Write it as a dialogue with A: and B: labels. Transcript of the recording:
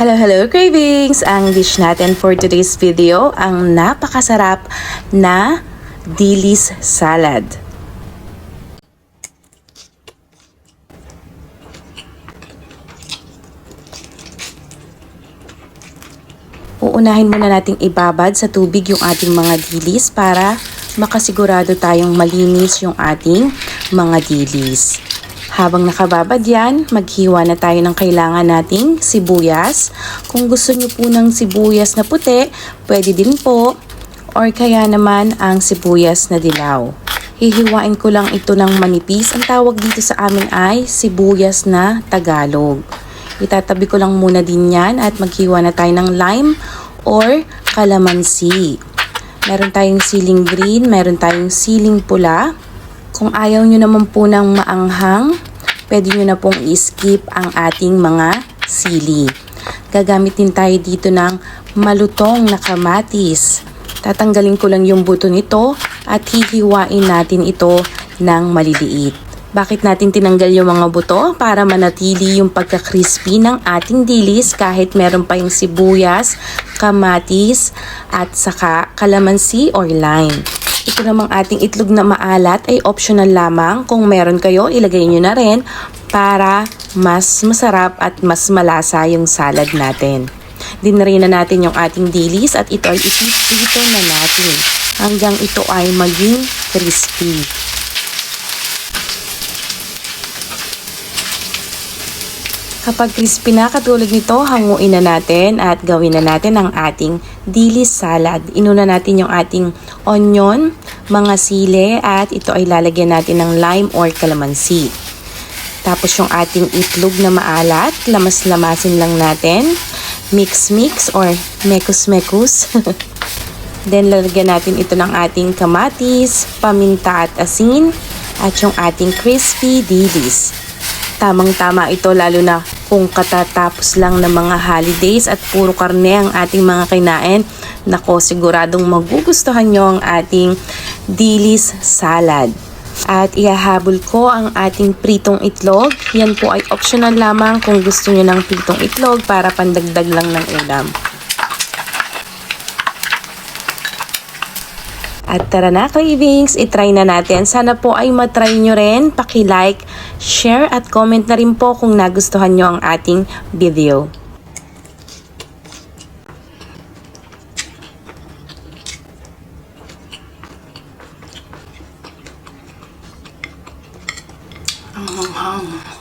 A: Hello, hello cravings! Ang dish natin for today's video, ang napakasarap na dilis salad. Uunahin muna nating ibabad sa tubig yung ating mga dilis para makasigurado tayong malinis yung ating mga dilis. Habang nakababad yan, maghiwa na tayo ng kailangan nating sibuyas. Kung gusto nyo po ng sibuyas na puti, pwede din po. Or kaya naman ang sibuyas na dilaw. Hihiwain ko lang ito ng manipis. Ang tawag dito sa amin ay sibuyas na Tagalog. Itatabi ko lang muna din yan at maghiwa na tayo ng lime or calamansi. Meron tayong siling green, meron tayong siling pula. Kung ayaw nyo naman po ng maanghang, pwede nyo na pong i-skip ang ating mga sili. Gagamit din tayo dito ng malutong na kamatis. Tatanggalin ko lang yung buto nito at hihiwain natin ito ng maliliit. Bakit natin tinanggal yung mga buto? Para manatili yung pagka-crispy ng ating dilis kahit meron pa yung sibuyas, kamatis, at saka kalamansi or lime. Ito namang ating itlog na maalat ay optional lamang. Kung meron kayo, ilagay nyo na rin para mas masarap at mas malasa yung salad natin. Dinrin na natin yung ating dilis at ito ay ipiprito na natin hanggang ito ay maging crispy. Kapag crispy na katulad nito, hanguin na natin at gawin na natin ang ating dilis salad. Inuna natin yung ating onion, mga sile at ito ay lalagyan natin ng lime or calamansi. Tapos yung ating itlog na maalat, lamas-lamasin lang natin. Mix-mix or mekus-mekus. Then lalagyan natin ito ng ating kamatis, paminta at asin at yung ating crispy dilis. Tamang-tama ito lalo na kung katatapos lang ng mga holidays at puro karne ang ating mga kinain. Nako, siguradong magugustuhan nyo ang ating dilis salad. At ihahabol ko ang ating pritong itlog. Yan po ay optional lamang kung gusto nyo ng pritong itlog para pandagdag lang ng ulam. At tara na, cravings, itry na natin. Sana po ay matry nyo rin. Paki-like, share at comment na rin po kung nagustuhan nyo ang ating video. Ang hanghang.